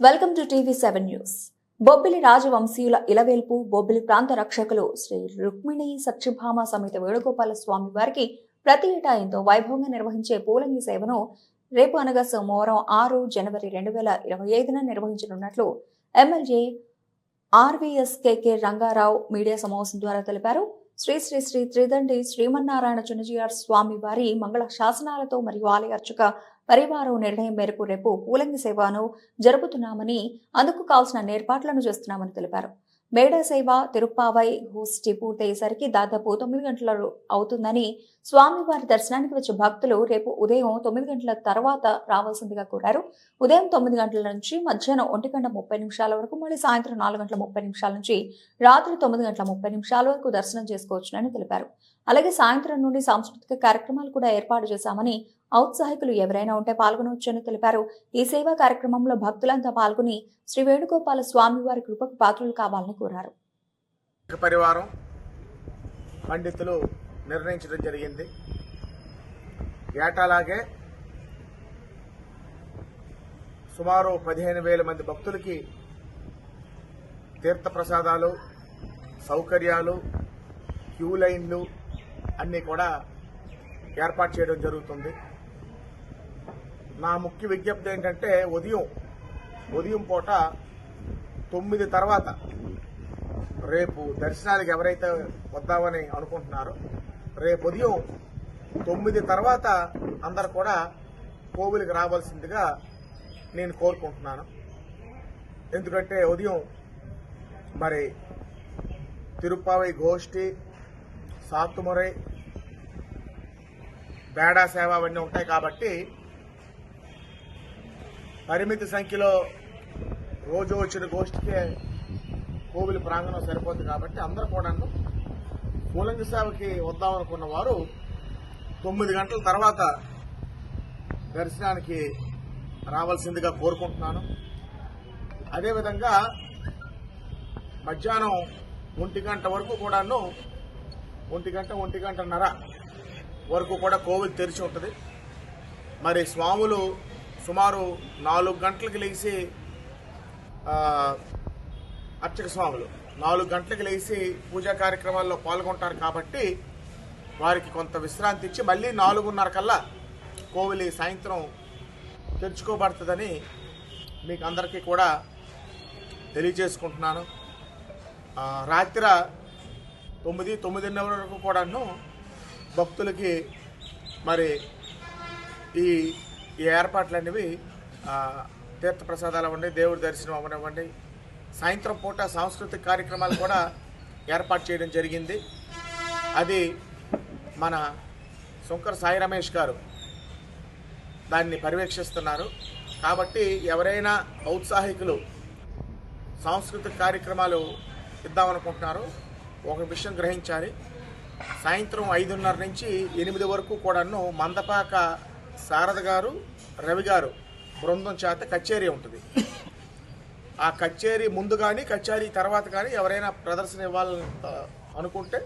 Welcome to TV seven news. Bobbili రాజవంశీయుల ఇలవేల్పు బొబ్బిలి ప్రాంత రక్షకులు శ్రీ రుక్మిణి సత్యభామ సమేత వేణుగోపాల స్వామి వారికి ప్రతి ఏటా ఎంతో వైభవంగా నిర్వహించే పూలంగి సేవను రేపు అనగా సోమవారం ఆరు జనవరి రెండు వేల ఇరవై ఐదున నిర్వహించనున్నట్లు ఎమ్మెల్యే ఆర్వీఎస్కేకే రంగారావు మీడియా సమావేశం ద్వారా తెలిపారు. శ్రీ శ్రీ శ్రీ త్రిదండి శ్రీమన్నారాయణ చునజియార్ స్వామి వారి మంగళ శాసనాలతో మరియు ఆలయ అర్చక పరివారం నిర్ణయం మేరకు రేపు పూలంగి సేవను జరుపుతున్నామని అందుకు కావాల్సిన ఏర్పాట్లను చేస్తున్నామని తెలిపారు. మేడ సేవ తిరుప్పావై హోస్టి పూర్తయ్యేసరికి దాదాపు తొమ్మిది గంటల అవుతుందని స్వామివారి దర్శనానికి వచ్చే భక్తులు రేపు ఉదయం తొమ్మిది గంటల తర్వాత రావాల్సిందిగా కోరారు. ఉదయం తొమ్మిది గంటల నుంచి మధ్యాహ్నం ఒంటి గంట ముప్పై నిమిషాల వరకు మళ్ళీ సాయంత్రం నాలుగు గంటల ముప్పై నిమిషాల నుంచి రాత్రి తొమ్మిది గంటల ముప్పై నిమిషాల వరకు దర్శనం చేసుకోవచ్చునని తెలిపారు. అలాగే సాయంత్రం నుండి సాంస్కృతిక కార్యక్రమాలు కూడా ఏర్పాటు చేశామని ఔత్సాహికులు ఎవరైనా ఉంటే పాల్గొనవచ్చని తెలిపారు. ఈ సేవా కార్యక్రమంలో భక్తులంతా పాల్గొని శ్రీ వేణుగోపాల స్వామి వారి కృపకు పాత్రలు కావాలని కోరారు. పరివారం పండితులు నిర్ణయించడం జరిగింది. ఏటాలాగే సుమారు పదిహేను వేల మంది భక్తులకి తీర్థప్రసాదాలు సౌకర్యాలు క్యూ లైన్లు అన్నీ కూడా ఏర్పాటు చేయడం జరుగుతుంది. నా ముఖ్య విజ్ఞప్తి ఏంటంటే ఉదయం ఉదయం పూట తొమ్మిది తర్వాత రేపు దర్శనాలకు ఎవరైతే వద్దామని అనుకుంటున్నారో రేపు ఉదయం తొమ్మిది తర్వాత అందరు కూడా కోవిలికి రావాల్సిందిగా నేను కోరుకుంటున్నాను. ఎందుకంటే ఉదయం మరి తిరుప్పావై గోష్ఠి సాత్తుమురై బేడా సేవ అవన్నీ ఉంటాయి కాబట్టి పరిమిత సంఖ్యలో రోజు వచ్చిన గోష్ఠికే కోవిలి ప్రాంగణం సరిపోతుంది కాబట్టి అందరూ కూడాను పూలంగి సేవకి వద్దామనుకున్న వారు తొమ్మిది గంటల తర్వాత దర్శనానికి రావాల్సిందిగా కోరుకుంటున్నాను. అదేవిధంగా మధ్యాహ్నం ఒంటి గంట వరకు కూడాను ఒంటి గంట ఒంటి గంటన్నర వరకు కూడా కోవిల్ తెరిచి ఉంటుంది. మరి స్వాములు సుమారు నాలుగు గంటలకు లేచి అర్చక స్వాములు నాలుగు గంటలకు లేచి పూజా కార్యక్రమాల్లో పాల్గొంటారు కాబట్టి వారికి కొంత విశ్రాంతి ఇచ్చి మళ్ళీ నాలుగున్నర కల్లా కోవిలి సాయంత్రం తెరుచుకోబడుతుందని మీకు అందరికీ కూడా తెలియజేసుకుంటున్నాను. రాత్రి తొమ్మిది తొమ్మిదిన్నర వరకు కూడాను భక్తులకి మరి ఈ ఏర్పాట్లు అనేవి తీర్థప్రసాదాలు అవ్వండి దేవుడి దర్శనం అవ్వనివ్వండి సాయంత్రం పూట సాంస్కృతిక కార్యక్రమాలు కూడా ఏర్పాటు చేయడం జరిగింది. అది మన శంకర్ సాయి రమేష్ గారు దాన్ని పర్యవేక్షిస్తున్నారు. కాబట్టి ఎవరైనా ఔత్సాహికులు సాంస్కృతిక కార్యక్రమాలు ఇద్దామనుకుంటున్నారో ఒక విషయం గ్రహించాలి. సాయంత్రం ఐదున్నర నుంచి ఎనిమిది వరకు కూడాను మందపాక శారద గారు రవి గారు బృందం చేత కచేరీ ఉంటుంది. ఆ కచేరీ ముందు కానీ కచేరీ తర్వాత కానీ ఎవరైనా ప్రదర్శన ఇవ్వాలని అనుకుంటే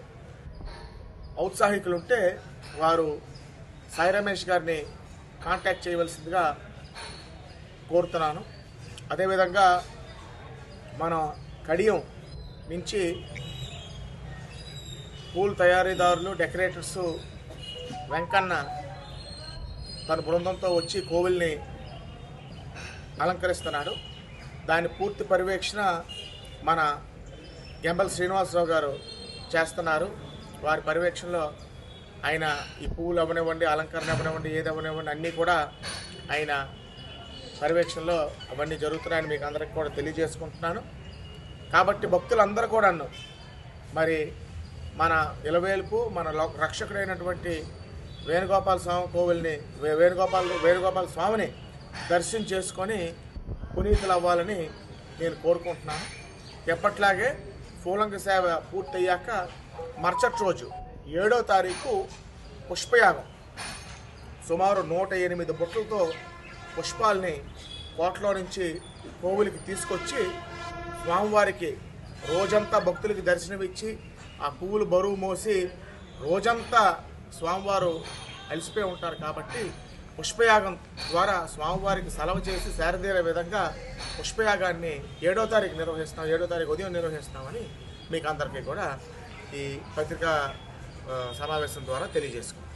ఔత్సాహికులు ఉంటే వారు సాయి రమేష్ గారిని కాంటాక్ట్ చేయవలసిందిగా కోరుతున్నాను. అదేవిధంగా మన కడియం నుంచి పూల్ తయారీదారులు డెకరేటర్స్ వెంకన్న తన బృందంతో వచ్చి కోవిల్ని అలంకరిస్తున్నాడు. దాని పూర్తి పర్యవేక్షణ మన గెంబల్ శ్రీనివాసరావు గారు చేస్తున్నారు. వారి పర్యవేక్షణలో ఆయన ఈ పువ్వులు అవనివ్వండి అలంకరణ అవనివ్వండి ఏది అవనివ్వండి అన్నీ కూడా ఆయన పర్యవేక్షణలో అవన్నీ జరుగుతున్నాయని మీకు అందరికి కూడా తెలియజేసుకుంటున్నాను. కాబట్టి భక్తులందరూ కూడాను మరి మన ఇలవేల్పు మన లో- రక్షకుడైనటువంటి వేణుగోపాల స్వామి కోవిల్ని వేణుగోపాల్ వేణుగోపాల స్వామిని దర్శనం చేసుకొని పునీతులు అవ్వాలని నేను కోరుకుంటున్నాను. ఎప్పట్లాగే పూలంక సేవ పూర్తయ్యాక మరుసటి రోజు ఏడో తారీఖు పుష్పయాగం. సుమారు నూట ఎనిమిది బుట్టలతో పుష్పాల్ని కోటలో నుంచి కోవులకి తీసుకొచ్చి స్వామివారికి రోజంతా భక్తులకి దర్శనమిచ్చి ఆ పువ్వులు బరువు మోసి రోజంతా స్వామివారు అలసిపోయి ఉంటారు కాబట్టి పుష్పయాగం ద్వారా స్వామివారికి సెలవు చేసి శారదీర విధంగా పుష్పయాగాన్ని ఏడో తారీఖు నిర్వహిస్తాం ఏడో తారీఖు ఉదయం నిర్వహిస్తామని మీకు అందరికీ కూడా ఈ పత్రికా సమావేశం ద్వారా తెలియజేసుకుంటాం